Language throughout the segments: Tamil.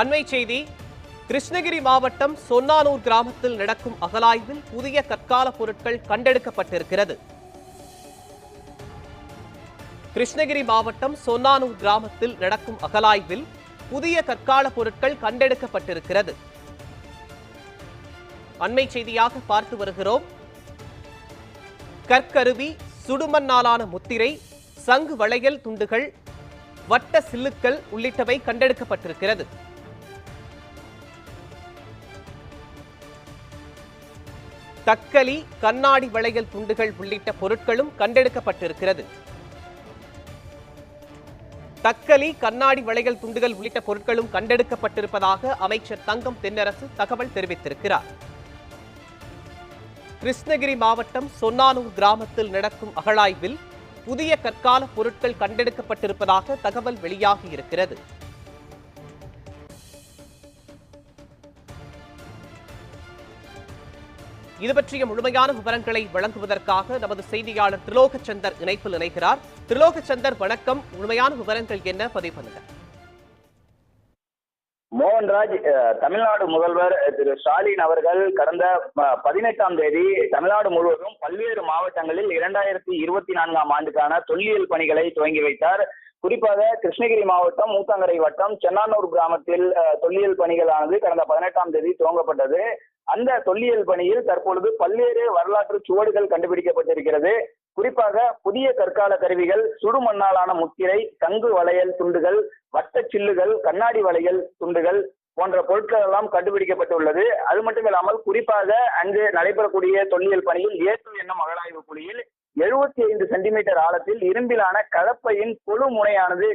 அண்மை செய்தி கிருஷ்ணகிரி மாவட்டம் சொன்னானூர் கிராமத்தில் நடக்கும் அகலாய்வில் புதிய கற்கால பொருட்கள் கண்டெடுக்கப்பட்டிருக்கிறது. கிருஷ்ணகிரி மாவட்டம் சொன்னானூர் கிராமத்தில் நடக்கும் அகலாய்வில் புதிய கற்கால பொருட்கள் கண்டெடுக்கப்பட்டிருக்கிறது. அண்மை செய்தியாக பார்த்து வருகிறோம். கற்கருவி சுடுமண்ணாலான முத்திரை சங்கு வளையல் துண்டுகள் வட்ட சில்லுக்கள் உள்ளிட்டவை கண்டெடுக்கப்பட்டிருக்கிறது. தக்கலி கண்ணாடி வளையல் துண்டுகள் உள்ளிட்ட பொருட்களும் கண்டெடுக்கப்பட்டிருக்கிறது. தக்கலி கண்ணாடி வளையல் துண்டுகள் உள்ளிட்ட பொருட்களும் கண்டெடுக்கப்பட்டிருப்பதாக அமைச்சர் தங்கம் தென்னரசு தகவல் தெரிவித்திருக்கிறார். கிருஷ்ணகிரி மாவட்டம் சொன்னானூர் கிராமத்தில் நடக்கும் அகழாய்வில் புதிய கற்கால பொருட்கள் கண்டெடுக்கப்பட்டிருப்பதாக தகவல் வெளியாகி இது பற்றிய முழுமையான விவரங்களை வழங்குவதற்காக நமது செய்தியாளர் திரிலோகச்சந்தர் இணைப்பில் இணைகிறார். திரிலோகச்சந்தர் வணக்கம். முழுமையான விவரங்கள் என்ன? பதிவு பண்ணுங்கள் மோகன்ராஜ் தமிழ்நாடு முதல்வர் திரு ஸ்டாலின் அவர்கள் கடந்த பதினெட்டாம் தேதி தமிழ்நாடு முழுவதும் பல்வேறு மாவட்டங்களில் இரண்டாயிரத்தி இருபத்தி நான்காம் ஆண்டுக்கான தொல்லியல் பணிகளை துவங்கி வைத்தார். குறிப்பாக கிருஷ்ணகிரி மாவட்டம் மூத்தங்கரை வட்டம் சென்னானூர் கிராமத்தில் அஹ், தொல்லியல் பணிகளானது கடந்த பதினெட்டாம் தேதி துவங்கப்பட்டது. அந்த தொல்லியல் பணியில் தற்பொழுது பல்வேறு வரலாற்று சுவடுகள் கண்டுபிடிக்கப்பட்டிருக்கிறது. குறிப்பாக புதிய கற்கால கருவிகள் சுடுமண்ணாலான முத்திரை தங்கு வளையல் துண்டுகள் வட்ட சில்லுகள் கண்ணாடி வளையல் துண்டுகள் போன்ற பொருட்கள் எல்லாம் கண்டுபிடிக்கப்பட்டுள்ளது. அது மட்டும் இல்லாமல் குறிப்பாக அங்கு நடைபெறக்கூடிய தொல்லியல் பணியில் ஏற்று என்னும் அகழாய்வு குழியில் எழுபத்தி ஐந்து சென்டிமீட்டர் ஆழத்தில் இரும்பிலான கலப்பையின் கொழு முனையானது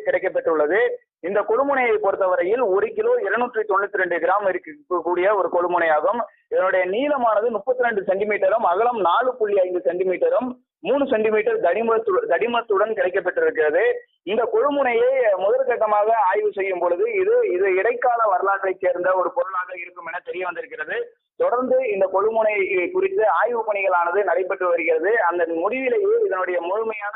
இந்த கொழுமுனையை பொறுத்தவரையில் ஒரு கிலோ இருநூற்றி தொண்ணூத்தி ரெண்டு கிராம் இருக்கக்கூடிய ஒரு கொழுமுனையாகும். இதனுடைய நீளமானது முப்பத்தி ரெண்டு சென்டிமீட்டரும் அகலம் நாலு புள்ளி ஐந்து சென்டிமீட்டரும் மூணு சென்டிமீட்டர் தடிமத்து தடிமத்துடன் கிடைக்கப்பட்டிருக்கிறது இந்த கொழுமுனையை முதற்கட்டமாக ஆய்வு செய்யும் பொழுது இது இது இடைக்கால வரலாற்றை சேர்ந்த ஒரு பொருளாக இருக்கும் என தெரிய வந்திருக்கிறது. தொடர்ந்து இந்த கொழுமுனை குறித்து ஆய்வு பணிகளானது நடைபெற்று வருகிறது. அந்த முடிவிலேயே இதனுடைய முழுமையான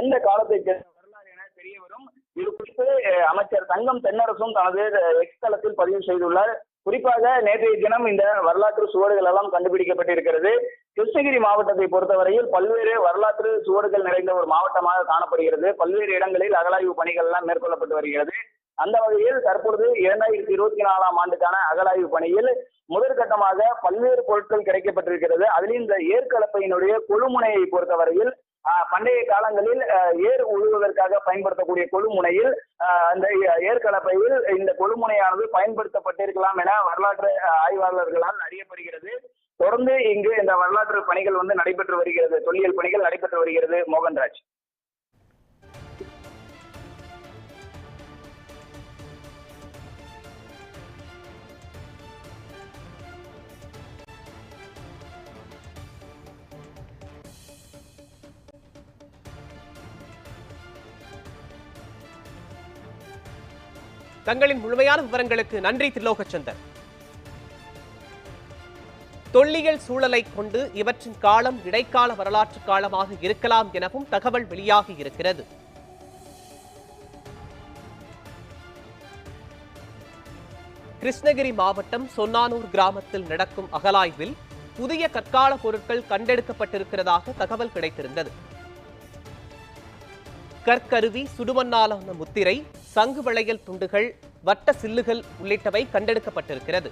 எந்த காலத்தை சேர்ந்த வரலாறு என தெரிய வரும். இது குறித்து அமைச்சர் தங்கம் தென்னரசும் தனது அஹ், எக்ஸ் தளத்தில் பதிவு செய்துள்ளார். குறிப்பாக நேற்றைய தினம் இந்த வரலாற்று சுவடுகள் எல்லாம் கண்டுபிடிக்கப்பட்டிருக்கிறது. கிருஷ்ணகிரி மாவட்டத்தை பொறுத்தவரையில் பல்வேறு வரலாற்று சுவடுகள் நிறைந்த ஒரு மாவட்டமாக காணப்படுகிறது. பல்வேறு இடங்களில் அகலாய்வு பணிகள் எல்லாம் மேற்கொள்ளப்பட்டு வருகிறது. அந்த வகையில் தற்பொழுது இரண்டாயிரத்தி இருபத்தி நாலாம் ஆண்டுக்கான அகலாய்வு பணியில் முதற்கட்டமாக பல்வேறு பொருட்கள் கிடைக்கப்பட்டிருக்கிறது. அதில் இந்த ஏற்கலப்பையினுடைய கொழுமுனையை பொறுத்தவரையில் பண்டைய காலங்களில் ஏர் உழுவதற்காக பயன்படுத்தக்கூடிய கொழுமுனையில் ஆஹ், அந்த ஏற்கலப்பையில் இந்த கொழுமுனையானது பயன்படுத்தப்பட்டிருக்கலாம் என வரலாற்று ஆய்வாளர்களால் அறியப்படுகிறது. தொடர்ந்து இங்கு இந்த வரலாற்று பணிகள் வந்து நடைபெற்று வருகிறது. தொல்லியல் பணிகள் நடைபெற்று வருகிறது. மோகன்ராஜ். தங்களின் முழுமையான விவரங்களுக்கு நன்றி திரிலோகச்சந்தர் தொல்லியல் சூழலை கொண்டு இவற்றின் காலம் இடைக்கால வரலாற்று காலமாக இருக்கலாம் எனவும் தகவல் வெளியாகி இருக்கிறது. கிருஷ்ணகிரி மாவட்டம் சொன்னானூர் கிராமத்தில் நடக்கும் அகலாய்வில் புதிய கற்கால பொருட்கள் கண்டெடுக்கப்பட்டிருக்கிறதாக தகவல் கிடைத்திருந்தது. கற்கருவி சுடுமண்ணாலான முத்திரை சங்கு வளையல் துண்டுகள் வட்ட சில்லுகள் உள்ளிட்டவை கண்டெடுக்கப்பட்டிருக்கிறது.